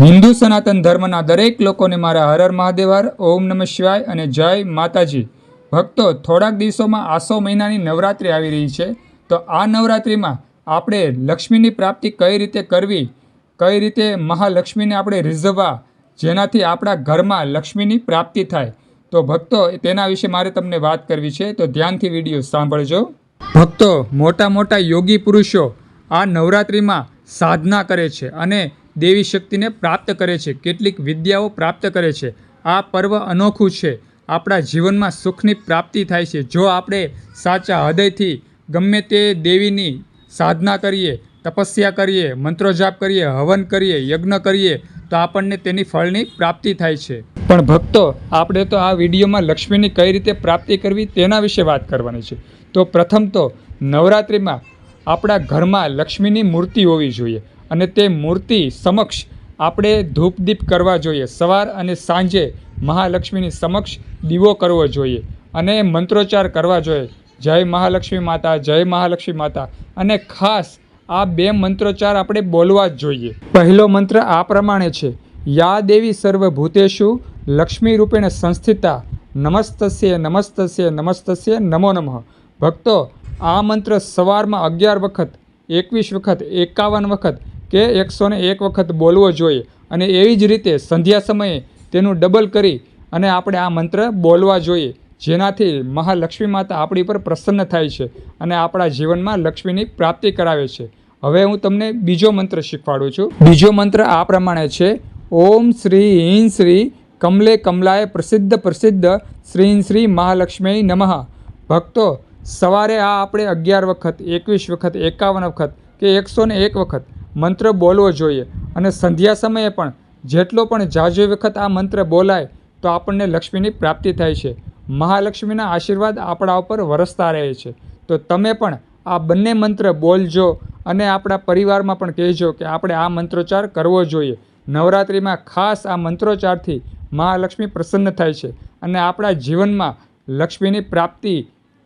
હિન્દુ સનાતન ધર્મના દરેક લોકોને મારા હર હર મહાદેવર ઓમ નમઃ શિવાય અને જય માતાજી. ભક્તો, થોડાક દિવસોમાં આસો મહિનાની નવરાત્રિ આવી રહી છે. તો આ નવરાત્રિમાં આપણે લક્ષ્મીની પ્રાપ્તિ કઈ રીતે કરવી? કઈ રીતે મહાલક્ષ્મીને આપણે રીઝવવા? જેનાથી આપણા ઘરમાં લક્ષ્મીની પ્રાપ્તિ થાય. તો ભક્તો, તેના વિશે મારે તમને વાત કરવી છે. તો ધ્યાનથી વીડિયો સાંભળજો. ભક્તો, મોટા મોટા યોગી પુરુષો આ નવરાત્રિમાં સાધના કરે છે અને દેવી શક્તિને પ્રાપ્ત કરે છે, કેટલીક વિદ્યાઓ પ્રાપ્ત કરે છે. આ પર્વ અનોખું છે. આપણા જીવનમાં સુખની પ્રાપ્તિ થાય છે. જો આપણે સાચા હૃદયથી ગમે તે દેવીની સાધના કરીએ, તપસ્યા કરીએ, મંત્રોજાપ કરીએ, હવન કરીએ, યજ્ઞ કરીએ, તો આપણને તેની ફળની પ્રાપ્તિ થાય છે. પણ ભક્તો, આપણે તો આ વિડીયોમાં લક્ષ્મીની કઈ રીતે પ્રાપ્તિ કરવી તેના વિશે વાત કરવાની છે. તો પ્રથમ તો નવરાત્રિમાં આપણા ઘરમાં લક્ષ્મીની મૂર્તિ હોવી જોઈએ. અને તે મૂર્તિ સમક્ષ આપણે ધૂપદીપ કરવા જોઈએ. સવાર અને સાંજે મહાલક્ષ્મીની સમક્ષ દીવો કરવો જોઈએ અને મંત્રોચ્ચાર કરવા જોઈએ. જય મહાલક્ષ્મી માતા, જય મહાલક્ષ્મી માતા. અને ખાસ આ બે મંત્રોચ્ચાર આપણે બોલવા જ જોઈએ. પહેલો મંત્ર આ પ્રમાણે છે. યા દેવી સર્વભૂતેશુ લક્ષ્મી રૂપેણ સંસ્થિતા નમસ્તસ્ય નમસ્તસ્ય નમસ્તસ્ય નમો નમઃ. ભક્તો, આ મંત્ર સવારમાં અગિયાર વખત, એકવીસ વખત, એકાવન વખત કે એકસો એક વખત બોલવો જોઈએ અને એવી જ રીતે સંધ્યા સમયે તેનું ડબલ કરી અને આપણે આ મંત્ર બોલવા જોઈએ. જેનાથી મહાલક્ષ્મી માતા આપણી પર પ્રસન્ન થાય છે અને આપણા જીવનમાં લક્ષ્મીની પ્રાપ્તિ કરાવે છે. હવે હું તમને બીજો મંત્ર શીખવાડું છું. બીજો મંત્ર આ પ્રમાણે છે. ઓમ શ્રી હિં શ્રી કમલે કમલાય પ્રસિદ્ધ પ્રસિદ્ધ શ્રી શ્રી મહાલક્ષ્મી નમઃ. ભક્તો, સવારે આ આપણે અગિયાર વખત, એકવીસ વખત, એકાવન વખત કે એકસો ને એક વખત મંત્ર બોલવો જોઈએ. અને સંધ્યા સમયે પણ જેટલો પણ જાજો વખત આ મંત્ર બોલાય, તો આપણને લક્ષ્મીની પ્રાપ્તિ થાય છે. મહાલક્ષ્મીના આશીર્વાદ આપણા ઉપર વરસતા રહે છે. તો તમે પણ આ બંને મંત્ર બોલજો અને આપણા પરિવારમાં પણ કહેજો કે આપણે આ મંત્રોચ્ચાર કરવો જોઈએ. નવરાત્રિમાં ખાસ આ મંત્રોચ્ચારથી મહાલક્ષ્મી પ્રસન્ન થાય છે અને આપણા જીવનમાં લક્ષ્મીની પ્રાપ્તિ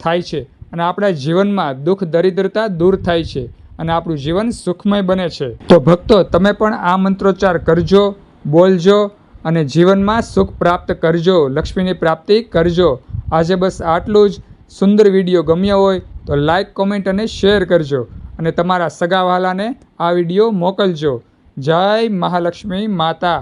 થાય છે અને આપણા જીવનમાં દુઃખ, દરિદ્રતા દૂર થાય છે. અને આપણું જીવન સુખમય બને છે. તો ભક્તો, તમે પણ આ મંત્રોચ્ચાર કરજો, બોલજો અને જીવનમાં સુખ પ્રાપ્ત કરજો, લક્ષ્મીની પ્રાપ્તિ કરજો. આજે બસ આટલું જ. સુંદર વીડિયો ગમ્યો હોય તો લાઇક કોમેન્ટ અને શેર કરજો અને તમારા સગાવાલાને આ વીડિયો મોકલજો. જય મહાલક્ષ્મી માતા.